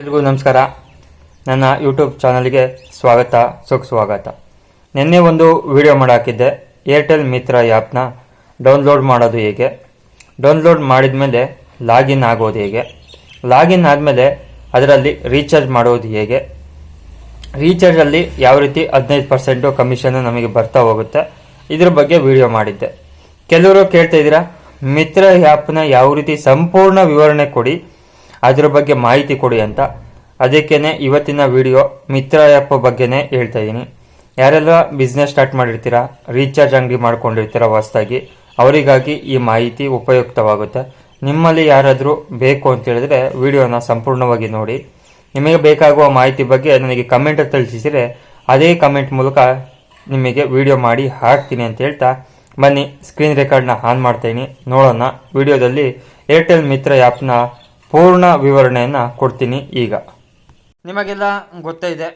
ಎಲ್ರಿಗೂ ನಮಸ್ಕಾರ. ನನ್ನ ಯೂಟ್ಯೂಬ್ ಚಾನಲ್ಗೆ ಸ್ವಾಗತ ಸುಸ್ವಾಗತ ನಿನ್ನೆ ಒಂದು ವಿಡಿಯೋ ಮಾಡಾಕಿದ್ದೆ. ಏರ್ಟೆಲ್ ಮಿತ್ರ ಆ್ಯಪ್ನ ಡೌನ್ಲೋಡ್ ಮಾಡೋದು ಹೇಗೆ? ಡೌನ್ಲೋಡ್ ಮಾಡಿದ ಮೇಲೆ ಲಾಗಿನ್ ಆಗೋದು ಹೇಗೆ? ಲಾಗಿನ್ ಆದಮೇಲೆ ಅದರಲ್ಲಿ ರೀಚಾರ್ಜ್ ಮಾಡೋದು ಹೇಗೆ? ರೀಚಾರ್ಜಲ್ಲಿ ಯಾವ ರೀತಿ ಹದಿನೈದು ಪರ್ಸೆಂಟು ಕಮಿಷನ್ ನಮಗೆ ಬರ್ತಾ ಹೋಗುತ್ತೆ? ಇದ್ರ ಬಗ್ಗೆ ವಿಡಿಯೋ ಮಾಡಿದ್ದೆ. ಕೆಲವರು ಕೇಳ್ತಾ ಇದ್ದೀರಾ ಮಿತ್ರ ಆ್ಯಪ್ನ ಯಾವ ರೀತಿ ಸಂಪೂರ್ಣ ವಿವರಣೆ ಕೊಡಿ? ಅದ್ರ ಬಗ್ಗೆ ಮಾಹಿತಿ ಕೊಡಿ ಅಂತ. ಅದಕ್ಕೇನೆ ಇವತ್ತಿನ ವಿಡಿಯೋ ಮಿತ್ರ ಆ್ಯಪ್ ಬಗ್ಗೆನೇ ಹೇಳ್ತಾ ಇದ್ದೀನಿ ಯಾರೆಲ್ಲ ಬಿಸ್ನೆಸ್ ಸ್ಟಾರ್ಟ್ ಮಾಡಿರ್ತೀರಾ ರೀಚಾರ್ಜ್ ಅಂಗಡಿ ಮಾಡ್ಕೊಂಡಿರ್ತೀರಾ ಹೊಸ್ದಾಗಿ, ಅವರಿಗಾಗಿ ಈ ಮಾಹಿತಿ ಉಪಯುಕ್ತವಾಗುತ್ತೆ. ನಿಮ್ಮಲ್ಲಿ ಯಾರಾದರೂ ಬೇಕು ಅಂತ ಹೇಳಿದ್ರೆ ವಿಡಿಯೋನ ಸಂಪೂರ್ಣವಾಗಿ ನೋಡಿ. ನಿಮಗೆ ಬೇಕಾಗುವ ಮಾಹಿತಿ ಬಗ್ಗೆ ನನಗೆ ಕಮೆಂಟ್ ತಿಳಿಸಿದರೆ ಅದೇ ಕಮೆಂಟ್ ಮೂಲಕ ನಿಮಗೆ ವಿಡಿಯೋ ಮಾಡಿ ಹಾಕ್ತೀನಿ ಅಂತ ಹೇಳ್ತಾ ಬನ್ನಿ ಸ್ಕ್ರೀನ್ ರೆಕಾರ್ಡ್ನ ಆನ್ ಮಾಡ್ತೀನಿ ನೋಡೋಣ, ವಿಡಿಯೋದಲ್ಲಿ ಏರ್ಟೆಲ್ ಮಿತ್ರ ಆ್ಯಪ್ನ ಪೂರ್ಣ ವಿವರಣೆಯನ್ನು ಕೊಡ್ತೀನಿ ಈಗ. ನಿಮಗೆಲ್ಲ ಗೊತ್ತೇ ಇದೆ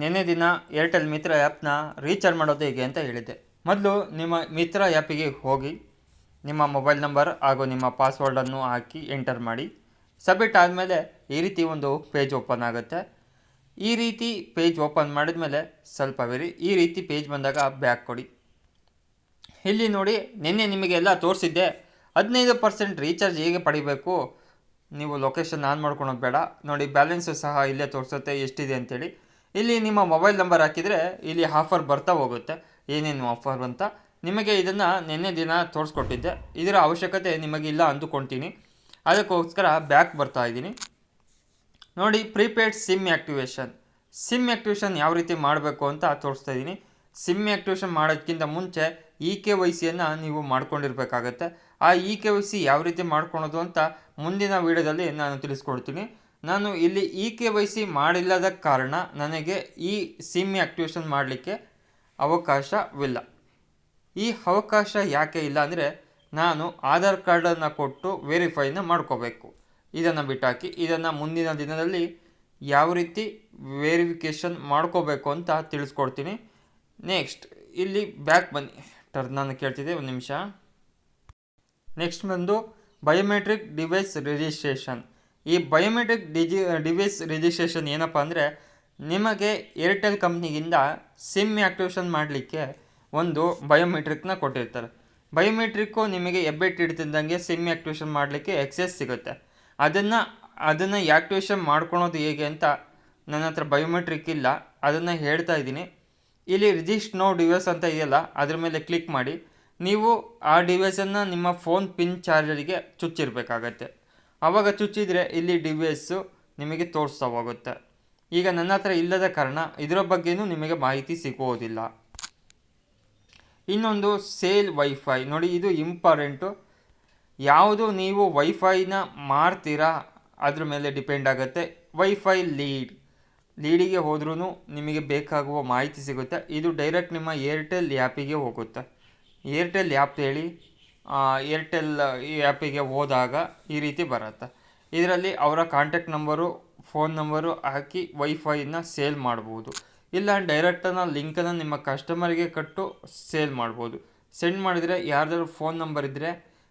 ನಿನ್ನೆ ದಿನ ಏರ್ಟೆಲ್ ಮಿತ್ರ ಆ್ಯಪ್ನ ರೀಚಾರ್ಜ್ ಮಾಡೋದು ಹೇಗೆ ಅಂತ ಹೇಳಿದ್ದೆ. ಮೊದಲು ನಿಮ್ಮ ಮಿತ್ರ ಆ್ಯಪಿಗೆ ಹೋಗಿ, ನಿಮ್ಮ ಮೊಬೈಲ್ ನಂಬರ್ ಹಾಗೂ ನಿಮ್ಮ ಪಾಸ್ವರ್ಡನ್ನು ಹಾಕಿ ಎಂಟರ್ ಮಾಡಿ. ಸಬ್ಮಿಟ್ ಆದಮೇಲೆ ಈ ರೀತಿ ಒಂದು ಪೇಜ್ ಓಪನ್ ಆಗುತ್ತೆ. ಈ ರೀತಿ ಪೇಜ್ ಓಪನ್ ಮಾಡಿದ್ಮೇಲೆ ಸ್ವಲ್ಪ ಬೇರೆ, ಈ ರೀತಿ ಪೇಜ್ ಬಂದಾಗ ಬ್ಯಾಕ್ ಕೊಡಿ. ಇಲ್ಲಿ ನೋಡಿ, ನಿನ್ನೆ ನಿಮಗೆಲ್ಲ ತೋರಿಸಿದ್ದೆ, ಹದಿನೈದು ಪರ್ಸೆಂಟ್ ರೀಚಾರ್ಜ್ ಹೇಗೆ ಪಡಿಬೇಕು? ನೀವು ಲೊಕೇಶನ್ ಆನ್ ಮಾಡ್ಕೊಳೋದು ಬೇಡ. ನೋಡಿ ಬ್ಯಾಲೆನ್ಸು ಸಹ ಇಲ್ಲೇ ತೋರಿಸುತ್ತೆ, ಎಷ್ಟಿದೆ ಅಂತೇಳಿ. ಇಲ್ಲಿ ನಿಮ್ಮ ಮೊಬೈಲ್ ನಂಬರ್ ಹಾಕಿದರೆ ಇಲ್ಲಿ ಆಫರ್ ಬರ್ತಾ ಹೋಗುತ್ತೆ. ಏನೇನು ಆಫರ್ ಅಂತ. ನಿಮಗೆ ಇದನ್ನು ನಿನ್ನೆ ದಿನ ತೋರಿಸ್ಕೊಟ್ಟಿದ್ದೆ. ಇದರ ಅವಶ್ಯಕತೆ ನಿಮಗಿಲ್ಲ ಅಂದುಕೊಳ್ತೀನಿ ಅದಕ್ಕೋಸ್ಕರ ಬ್ಯಾಕ್ ಬರ್ತಾ ಇದ್ದೀನಿ. ನೋಡಿ prepaid SIM activation SIM activation ಯಾವ ರೀತಿ ಮಾಡಬೇಕು ಅಂತ ತೋರಿಸ್ತಾ ಇದ್ದೀನಿ. ಸಿಮ್ ಆ್ಯಕ್ಟಿವೇಷನ್ ಮಾಡೋದಕ್ಕಿಂತ ಮುಂಚೆ ಇ ಕೆ ವೈ ಸಿಯನ್ನು ನೀವು ಮಾಡ್ಕೊಂಡಿರ್ಬೇಕಾಗತ್ತೆ. ಆ ಇ ಕೆ ವೈ ಸಿ ಯಾವ ರೀತಿ ಮಾಡ್ಕೊಳೋದು ಅಂತ ಮುಂದಿನ ವೀಡಿಯೋದಲ್ಲಿ ನಾನು ತಿಳಿಸ್ಕೊಡ್ತೀನಿ. ನಾನು ಇಲ್ಲಿ ಇ ಕೆ ವೈ ಸಿ ಮಾಡಿಲ್ಲದ ಕಾರಣ ನನಗೆ ಈ ಸಿಮ್ ಆ್ಯಕ್ಟಿವೇಷನ್ ಮಾಡಲಿಕ್ಕೆ ಅವಕಾಶವಿಲ್ಲ. ಈ ಅವಕಾಶ ಯಾಕೆ ಇಲ್ಲ ಅಂದರೆ ನಾನು ಆಧಾರ್ ಕಾರ್ಡನ್ನು ಕೊಟ್ಟು ವೆರಿಫೈನ ಮಾಡ್ಕೋಬೇಕು. ಇದನ್ನು ಬಿಟ್ಟಾಕಿ ಇದನ್ನು ಮುಂದಿನ ದಿನದಲ್ಲಿ ಯಾವ ರೀತಿ ವೆರಿಫಿಕೇಷನ್ ಮಾಡ್ಕೋಬೇಕು ಅಂತ ತಿಳಿಸ್ಕೊಡ್ತೀನಿ. ನೆಕ್ಸ್ಟ್ ಇಲ್ಲಿ ಬ್ಯಾಕ್ ಬನ್ನಿ. ಟರ್ನ್ ನಾನು ಕೇಳ್ತಿದ್ದೆ ಒಂದು ನಿಮಿಷ. ನೆಕ್ಸ್ಟ್ ಬಂದು ಬಯೋಮೆಟ್ರಿಕ್ ಡಿವೈಸ್ ರಿಜಿಸ್ಟ್ರೇಷನ್ ಈ ಬಯೋಮೆಟ್ರಿಕ್ ಡಿಜಿ ಡಿವೈಸ್ ರಿಜಿಸ್ಟ್ರೇಷನ್ ಏನಪ್ಪ ಅಂದರೆ ನಿಮಗೆ ಏರ್ಟೆಲ್ ಕಂಪ್ನಿಗಿಂದ ಸಿಮ್ ಆ್ಯಕ್ಟಿವೇಷನ್ ಮಾಡಲಿಕ್ಕೆ ಒಂದು ಬಯೋಮೆಟ್ರಿಕ್ನ ಕೊಟ್ಟಿರ್ತಾರೆ. ಬಯೋಮೆಟ್ರಿಕ್ಕು ನಿಮಗೆ ಹೆಬ್ಬೆಟ್ಟು ಹಿಡ್ತಿದ್ದಂಗೆ ಸಿಮ್ ಆಕ್ಟಿವೇಷನ್ ಮಾಡಲಿಕ್ಕೆ ಎಕ್ಸೆಸ್ ಸಿಗುತ್ತೆ. ಅದನ್ನು ಅದನ್ನು ಆ್ಯಕ್ಟಿವೇಷನ್ ಮಾಡ್ಕೊಳೋದು ಹೇಗೆ ಅಂತ ನನ್ನ ಹತ್ರ ಬಯೋಮೆಟ್ರಿಕ್ ಇಲ್ಲ. ಅದನ್ನು ಹೇಳ್ತಾ ಇದ್ದೀನಿ. ಇಲ್ಲಿ ರಿಜಿಸ್ಟ್ ನೋ ಡಿವೈಸ್ ಅಂತ ಇದೆಯಲ್ಲ, ಅದ್ರ ಮೇಲೆ ಕ್ಲಿಕ್ ಮಾಡಿ. ನೀವು ಆ ಡಿವೈಸನ್ನು ನಿಮ್ಮ ಫೋನ್ ಪಿನ್ ಚಾರ್ಜರಿಗೆ ಚುಚ್ಚಿರಬೇಕಾಗತ್ತೆ. ಆವಾಗ ಚುಚ್ಚಿದರೆ ಇಲ್ಲಿ ಡಿವೈಸು ನಿಮಗೆ ತೋರಿಸ್ತಾ ಹೋಗುತ್ತೆ ಈಗ ನನ್ನ ಹತ್ರ ಇಲ್ಲದ ಕಾರಣ ಇದರ ಬಗ್ಗೆಯೂ ನಿಮಗೆ ಮಾಹಿತಿ ಸಿಗುವುದಿಲ್ಲ. ಇನ್ನೊಂದು ಸೇಲ್ ವೈಫೈ. ನೋಡಿ, ಇದು ಇಂಪಾರ್ಟೆಂಟು. ಯಾವುದು ನೀವು ವೈಫೈನ ಮಾರ್ತೀರಾ, ಅದ್ರ ಮೇಲೆ ಡಿಪೆಂಡ್ ಆಗುತ್ತೆ. Wifi lead. ಲೀಡಿಗೆ ಹೋದ್ರೂ ನಿಮಗೆ ಬೇಕಾಗುವ ಮಾಹಿತಿ ಸಿಗುತ್ತೆ. ಇದು ಡೈರೆಕ್ಟ್ ನಿಮ್ಮ ಏರ್ಟೆಲ್ ಆ್ಯಪಿಗೆ ಹೋಗುತ್ತೆ. ಏರ್ಟೆಲ್ ಆ್ಯಪ್ ಹೇಳಿ ಏರ್ಟೆಲ್ ಆ್ಯಪಿಗೆ ಹೋದಾಗ ಈ ರೀತಿ ಬರುತ್ತೆ. ಇದರಲ್ಲಿ ಅವರ ಕಾಂಟ್ಯಾಕ್ಟ್ ನಂಬರು ಫೋನ್ ನಂಬರು ಹಾಕಿ ವೈಫೈನ ಸೇಲ್ ಮಾಡ್ಬೋದು. ಇಲ್ಲ ಡೈರೆಕ್ಟನ್ನು ಲಿಂಕನ್ನು ನಿಮ್ಮ ಕಸ್ಟಮರ್ಗೆ ಕಟ್ಟು ಸೇಲ್ ಮಾಡ್ಬೋದು. ಸೆಂಡ್ ಮಾಡಿದರೆ ಯಾರ್ದಾದ್ರು ಫೋನ್ ನಂಬರ್ ಇದ್ದರೆ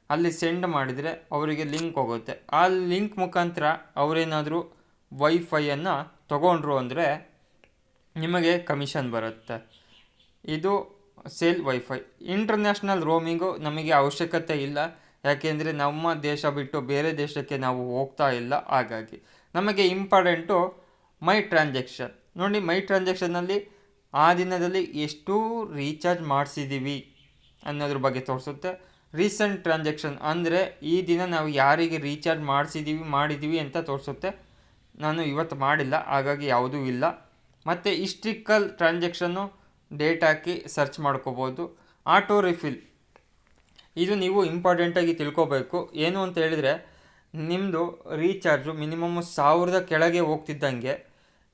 ಅಲ್ಲಿ ಸೆಂಡ್ ಮಾಡಿದರೆ ಅವರಿಗೆ ಲಿಂಕ್ ಹೋಗುತ್ತೆ. ಆ ಲಿಂಕ್ ಮುಖಾಂತರ ಅವರೇನಾದರೂ ವೈಫೈಯನ್ನು ತಗೊಂಡ್ರು ಅಂದರೆ ನಿಮಗೆ ಕಮಿಷನ್ ಬರುತ್ತೆ. ಇದು ಸೇಲ್ ವೈಫೈ. ಇಂಟರ್ನ್ಯಾಷನಲ್ ರೋಮಿಂಗು ನಮಗೆ ಅವಶ್ಯಕತೆ ಇಲ್ಲ. ಯಾಕೆಂದರೆ ನಮ್ಮ ದೇಶ ಬಿಟ್ಟು ಬೇರೆ ದೇಶಕ್ಕೆ ನಾವು ಹೋಗ್ತಾ ಇಲ್ಲ. ಹಾಗಾಗಿ ನಮಗೆ ಇಂಪಾರ್ಟೆಂಟು ಮೈ ಟ್ರಾನ್ಸಾಕ್ಷನ್. ನೋಡಿ ಮೈ ಟ್ರಾನ್ಸಾಕ್ಷನಲ್ಲಿ ಆ ದಿನದಲ್ಲಿ ಎಷ್ಟು ರೀಚಾರ್ಜ್ ಮಾಡಿಸಿದ್ದೀವಿ ಅನ್ನೋದ್ರ ಬಗ್ಗೆ ತೋರಿಸುತ್ತೆ. ರೀಸೆಂಟ್ ಟ್ರಾನ್ಸಾಕ್ಷನ್ ಅಂದರೆ ಈ ದಿನ ನಾವು ಯಾರಿಗೆ ರೀಚಾರ್ಜ್ ಮಾಡಿಸಿದ್ದೀವಿ ಮಾಡಿದ್ದೀವಿ ಅಂತ ತೋರಿಸುತ್ತೆ. ನಾನು ಇವತ್ತು ಮಾಡಿಲ್ಲ, ಹಾಗಾಗಿ ಯಾವುದೂ ಇಲ್ಲ. ಮತ್ತು ಹಿಸ್ಟ್ರಿಕಲ್ ಟ್ರಾನ್ಸಾಕ್ಷನ್ನು ಡೇಟ್ ಹಾಕಿ ಸರ್ಚ್ ಮಾಡ್ಕೋಬೋದು. Auto refill. ಇದು ನೀವು ಇಂಪಾರ್ಟೆಂಟಾಗಿ ತಿಳ್ಕೋಬೇಕು. ಏನು ಅಂತ ಹೇಳಿದರೆ ನಿಮ್ಮದು ರೀಚಾರ್ಜು ಮಿನಿಮಮ್ ಸಾವಿರದ ಕೆಳಗೆ ಹೋಗ್ತಿದ್ದಂಗೆ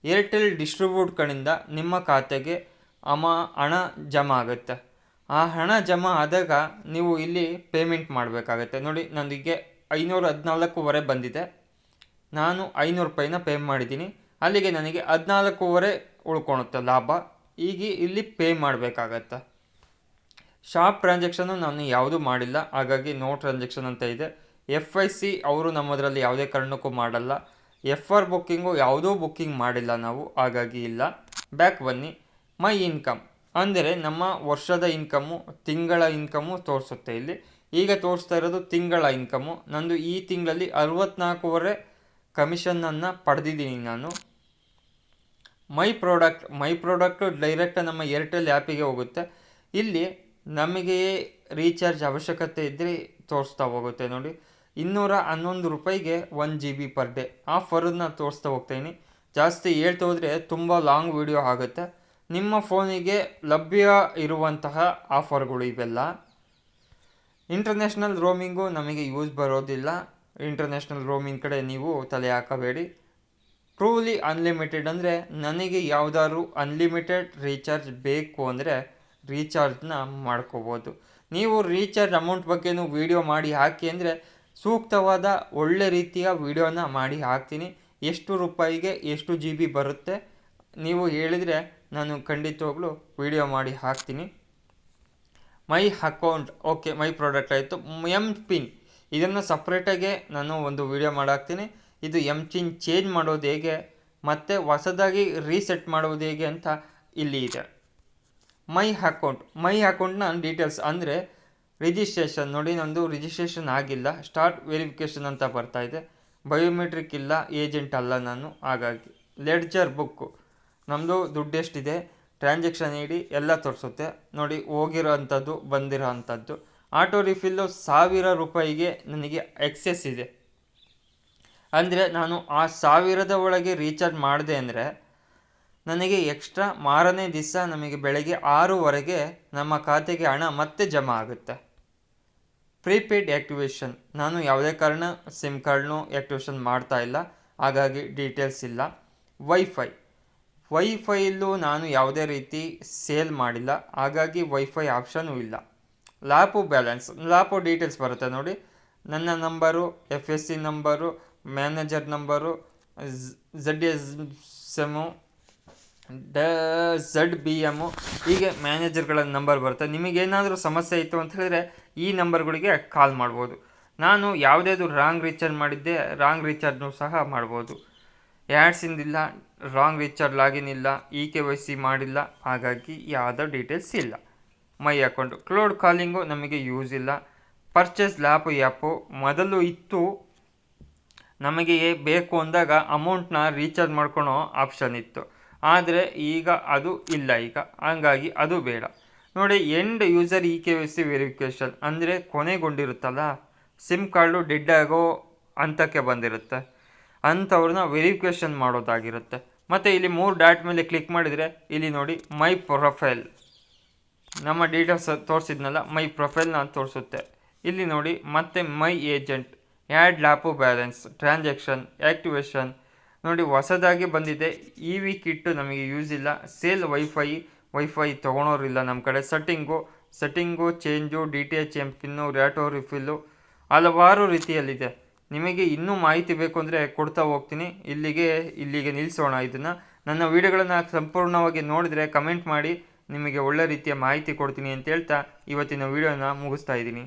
ಏರ್ಟೆಲ್ ಡಿಸ್ಟ್ರಿಬ್ಯೂಟ್ ಕಡೆಯಿಂದ ನಿಮ್ಮ ಖಾತೆಗೆ ಅಮ ಹಣ ಜಮಾ ಆಗುತ್ತೆ. ಆ ಹಣ ಜಮಾ ಆದಾಗ ನೀವು ಇಲ್ಲಿ ಪೇಮೆಂಟ್ ಮಾಡಬೇಕಾಗತ್ತೆ. ನೋಡಿ ನನಗೆ ಐನೂರ ಹದಿನಾಲ್ಕುವರೆ ಬಂದಿದೆ. ನಾನು ಐನೂರು ರೂಪಾಯಿನ ಪೇ ಮಾಡಿದ್ದೀನಿ. ಅಲ್ಲಿಗೆ ನನಗೆ ಹದಿನಾಲ್ಕೂವರೆ ಉಳ್ಕೊಳುತ್ತೆ ಲಾಭ. ಈಗ ಇಲ್ಲಿ ಪೇ ಮಾಡಬೇಕಾಗತ್ತೆ. ಶಾಪ್ ಟ್ರಾನ್ಸಾಕ್ಷನ್ನು ನಾನು ಯಾವುದೂ ಮಾಡಿಲ್ಲ. ಹಾಗಾಗಿ ನೋ ಟ್ರಾನ್ಸಾಕ್ಷನ್ ಅಂತ ಇದೆ. ಎಫ್ ಐ ಸಿ ಅವರು ನಮ್ಮದರಲ್ಲಿ ಯಾವುದೇ ಕಾರಣಕ್ಕೂ ಮಾಡಲ್ಲ. ಎಫ್ ಆರ್ ಬುಕ್ಕಿಂಗು ಯಾವುದೂ ಬುಕ್ಕಿಂಗ್ ಮಾಡಿಲ್ಲ ನಾವು. ಹಾಗಾಗಿ ಇಲ್ಲ. ಬ್ಯಾಕ್ ಬನ್ನಿ. My income. ಅಂದರೆ ನಮ್ಮ ವರ್ಷದ ಇನ್ಕಮ್ಮು, ತಿಂಗಳ ಇನ್ಕಮ್ಮು ತೋರಿಸುತ್ತೆ ಇಲ್ಲಿ. ಈಗ ತೋರಿಸ್ತಾ ಇರೋದು ತಿಂಗಳ ಇನ್ಕಮ್ಮು. ನಂದು ಈ ತಿಂಗಳಲ್ಲಿ ಅರವತ್ನಾಲ್ಕೂವರೆ ಕಮಿಷನನ್ನು ಪಡೆದಿದ್ದೀನಿ ನಾನು. My product, my product direct ನಮ್ಮ ಏರ್ಟೆಲ್ ಆ್ಯಪಿಗೆ ಹೋಗುತ್ತೆ. ಇಲ್ಲಿ ನಮಗೆ ರೀಚಾರ್ಜ್ ಅವಶ್ಯಕತೆ ಇದ್ದರೆ ತೋರಿಸ್ತಾ ಹೋಗುತ್ತೆ ನೋಡಿ. ಇನ್ನೂರ ಹನ್ನೊಂದು ರೂಪಾಯಿಗೆ one G B per day. ಆಫರನ್ನು ತೋರಿಸ್ತಾ ಹೋಗ್ತೀನಿ. ಜಾಸ್ತಿ ಹೇಳ್ತಾ ಹೋದರೆ ತುಂಬ ಲಾಂಗ್ ವಿಡಿಯೋ ಆಗುತ್ತೆ. ನಿಮ್ಮ ಫೋನಿಗೆ ಲಭ್ಯ ಇರುವಂತಹ ಆಫರ್ಗಳು ಇವೆಲ್ಲ. ಇಂಟರ್ನ್ಯಾಷನಲ್ ರೋಮಿಂಗು ನಮಗೆ ಯೂಸ್ ಬರೋದಿಲ್ಲ. ಇಂಟರ್ನ್ಯಾಷನಲ್ ರೋಮಿಂಗ್ ಕಡೆ ನೀವು ತಲೆ ಹಾಕಬೇಡಿ. ಟ್ರೂಲಿ ಅನ್ಲಿಮಿಟೆಡ್ ಅಂದರೆ ನನಗೆ ಯಾವುದಾದ್ರು ಅನ್ಲಿಮಿಟೆಡ್ ರೀಚಾರ್ಜ್ ಬೇಕು ಅಂದರೆ ರೀಚಾರ್ಜ್ನ ಮಾಡ್ಕೋಬೋದು. ನೀವು ರೀಚಾರ್ಜ್ ಅಮೌಂಟ್ ಬಗ್ಗೆನೂ ವೀಡಿಯೋ ಮಾಡಿ ಹಾಕಿ ಅಂದರೆ ಸೂಕ್ತವಾದ ಒಳ್ಳೆ ರೀತಿಯ ವೀಡಿಯೋನ ಮಾಡಿ ಹಾಕ್ತೀನಿ. ಎಷ್ಟು ರೂಪಾಯಿಗೆ ಎಷ್ಟು ಜಿ ಬಿ ಬರುತ್ತೆ ನೀವು ಹೇಳಿದರೆ ನಾನು ಖಂಡಿತವಾಗ್ಲೂ ವೀಡಿಯೋ ಮಾಡಿ ಹಾಕ್ತೀನಿ. My account okay my product ಆಯಿತು. ಎಂ ಪಿನ್ ಇದನ್ನು ಸಪ್ರೇಟಾಗೆ ನಾನು ಒಂದು ವಿಡಿಯೋ ಮಾಡಾಕ್ತೀನಿ. ಇದು ಎಂ ಪಿನ್ ಚೇಂಜ್ ಮಾಡೋದು ಹೇಗೆ, ಮತ್ತು ಹೊಸದಾಗಿ ರೀಸೆಟ್ ಮಾಡೋದು ಹೇಗೆ ಅಂತ ಇಲ್ಲಿ ಇದೆ. ಮೈ ಅಕೌಂಟ್ ಮೈ ಅಕೌಂಟ್ನ ಡೀಟೇಲ್ಸ್ ಅಂದರೆ ರಿಜಿಸ್ಟ್ರೇಷನ್ ನೋಡಿ, ನಂದು ರಿಜಿಸ್ಟ್ರೇಷನ್ ಆಗಿಲ್ಲ. ಸ್ಟಾರ್ಟ್ ವೆರಿಫಿಕೇಷನ್ ಅಂತ ಬರ್ತಾ ಇದೆ. ಬಯೋಮೆಟ್ರಿಕ್ ಇಲ್ಲ ಏಜೆಂಟ್ ಅಲ್ಲ ನಾನು. ಹಾಗಾಗಿ ಲೆಡ್ಜರ್ ಬುಕ್ಕು ನಮ್ಮದು ದುಡ್ಡು ಎಷ್ಟಿದೆ? ಟ್ರಾನ್ಸಾಕ್ಷನ್ ಐ ಎಲ್ಲ ತೋರಿಸುತ್ತೆ. ನೋಡಿ, ಹೋಗಿರೋ ಅಂಥದ್ದು, ಬಂದಿರೋ ಅಂಥದ್ದು. ಆಟೋ ರಿಫಿಲ್ಲು ಸಾವಿರ ರೂಪಾಯಿಗೆ ನನಗೆ ಎಕ್ಸೆಸ್ ಇದೆ. ಅಂದರೆ ನಾನು ಆ ಸಾವಿರದ ಒಳಗೆ ರೀಚಾರ್ಜ್ ಮಾಡಿದೆ ಅಂದರೆ ನನಗೆ ಎಕ್ಸ್ಟ್ರಾ ಮಾರನೇ ದಿವಸ ನಮಗೆ ಬೆಳಗ್ಗೆ ಆರೂವರೆಗೆ ನಮ್ಮ ಖಾತೆಗೆ ಹಣ ಮತ್ತೆ ಜಮಾ ಆಗುತ್ತೆ. ಪ್ರೀಪೇಯ್ಡ್ ಆ್ಯಕ್ಟಿವೇಷನ್ ನಾನು ಯಾವುದೇ ಕಾರಣ ಸಿಮ್ ಕಾರ್ಡ್ನೂ ಆ್ಯಕ್ಟಿವೇಷನ್ ಮಾಡ್ತಾ ಇಲ್ಲ. ಹಾಗಾಗಿ ಡೀಟೇಲ್ಸ್ ಇಲ್ಲ. ವೈಫೈ ವೈಫೈಲ್ಲೂ ನಾನು ಯಾವುದೇ ರೀತಿ ಸೇಲ್ ಮಾಡಿಲ್ಲ. ಹಾಗಾಗಿ ವೈಫೈ ಆಪ್ಷನೂ ಇಲ್ಲ. ಲ್ಯಾಪು ಬ್ಯಾಲೆನ್ಸ್ ಲ್ಯಾಪು ಡೀಟೇಲ್ಸ್ ಬರುತ್ತೆ ನೋಡಿ. ನನ್ನ number F S C number, manager number Z S M ಡ ಝಡ್ ಬಿ ಎಮ್ಮು ಹೀಗೆ ಮ್ಯಾನೇಜರ್ಗಳ ನಂಬರ್ ಬರುತ್ತೆ. ನಿಮಗೇನಾದರೂ ಸಮಸ್ಯೆ ಇತ್ತು ಅಂತ ಹೇಳಿದ್ರೆ ಈ ನಂಬರ್ಗಳಿಗೆ ಕಾಲ್ ಮಾಡ್ಬೋದು. ನಾನು ಯಾವುದೇದು ರಾಂಗ್ ರೀಚಾರ್ಜ್ ಮಾಡಿದ್ದೆ ರಾಂಗ್ ರೀಚಾರ್ಜ್ನೂ ಸಹ ಮಾಡ್ಬೋದು. ಇಲ್ಲ ರಾಂಗ್ ರೀಚಾರ್ಜ್ ಲಾಗಿನ್ ಇಲ್ಲ ಇ ಕೆ ವೈ ಸಿ ಮಾಡಿಲ್ಲ, ಹಾಗಾಗಿ ಯಾವುದೋ ಡೀಟೇಲ್ಸ್ ಇಲ್ಲ. ಮೈ ಅಕೌಂಟ್ ಕ್ಲೋಡ್ ಕಾಲಿಂಗು ನಮಗೆ ಯೂಸ್ ಇಲ್ಲ. ಪರ್ಚೇಸ್ ಲ್ಯಾಪ್ ಆ್ಯಪು ಮೊದಲು ಇತ್ತು. ನಮಗೆ ಬೇಕು ಅಂದಾಗ ಅಮೌಂಟ್ನ ರೀಚಾರ್ಜ್ ಮಾಡ್ಕೊಳೋ ಆಪ್ಷನ್ ಇತ್ತು. ಆದರೆ ಈಗ ಅದು ಇಲ್ಲ ಈಗ. ಹಂಗಾಗಿ ಅದು ಬೇಡ. ನೋಡಿ end user E K C verification ಅಂದರೆ ಕೊನೆಗೊಂಡಿರುತ್ತಲ್ಲ ಸಿಮ್ ಕಾರ್ಡು ಡೆಡ್ ಆಗೋ ಹಂತಕ್ಕೆ ಬಂದಿರುತ್ತೆ. ಅಂಥವ್ರನ್ನ ವೆರಿಫಿಕೇಷನ್ ಮಾಡೋದಾಗಿರುತ್ತೆ. ಮತ್ತು ಇಲ್ಲಿ ಮೂರು ಡಾಟ್ ಮೇಲೆ ಕ್ಲಿಕ್ ಮಾಡಿದರೆ, ಇಲ್ಲಿ ನೋಡಿ ಮೈ ಪ್ರೊಫೈಲ್ ನಮ್ಮ ಡೀಟೇಲ್ಸ್ ತೋರಿಸಿದ್ನಲ್ಲ ಮೈ ಪ್ರೊಫೈಲ್ನ ತೋರಿಸುತ್ತೆ. ಇಲ್ಲಿ ನೋಡಿ, ಮತ್ತೆ my agent add LAPU balance transaction activation ನೋಡಿ, ಹೊಸದಾಗಿ ಬಂದಿದೆ. ಇ ವಿ ಕಿಟ್ಟು ನಮಗೆ ಯೂಸ್ ಇಲ್ಲ. ಸೇಲ್ ವೈಫೈ ವೈಫೈ ತೊಗೊಳೋರಿಲ್ಲ ನಮ್ಮ ಕಡೆ. Setting setting change D T H M PIN ರ್ಯಾಟೋ refill ಹಲವಾರು ರೀತಿಯಲ್ಲಿದೆ. ನಿಮಗೆ ಇನ್ನೂ ಮಾಹಿತಿ ಬೇಕು ಅಂದರೆ ಕೊಡ್ತಾ ಹೋಗ್ತೀನಿ. ಇಲ್ಲಿಗೆ ಇಲ್ಲಿಗೆ ನಿಲ್ಲಿಸೋಣ ಇದನ್ನು. ನನ್ನ ವೀಡಿಯೋಗಳನ್ನು ಸಂಪೂರ್ಣವಾಗಿ ನೋಡಿದರೆ ಕಮೆಂಟ್ ಮಾಡಿ. ನಿಮಗೆ ಒಳ್ಳೆ ರೀತಿಯ ಮಾಹಿತಿ ಕೊಡ್ತೀನಿ ಅಂತ ಹೇಳ್ತಾ ಇವತ್ತಿನ ವಿಡಿಯೋನ ಮುಗಿಸ್ತಾ ಇದ್ದೀನಿ.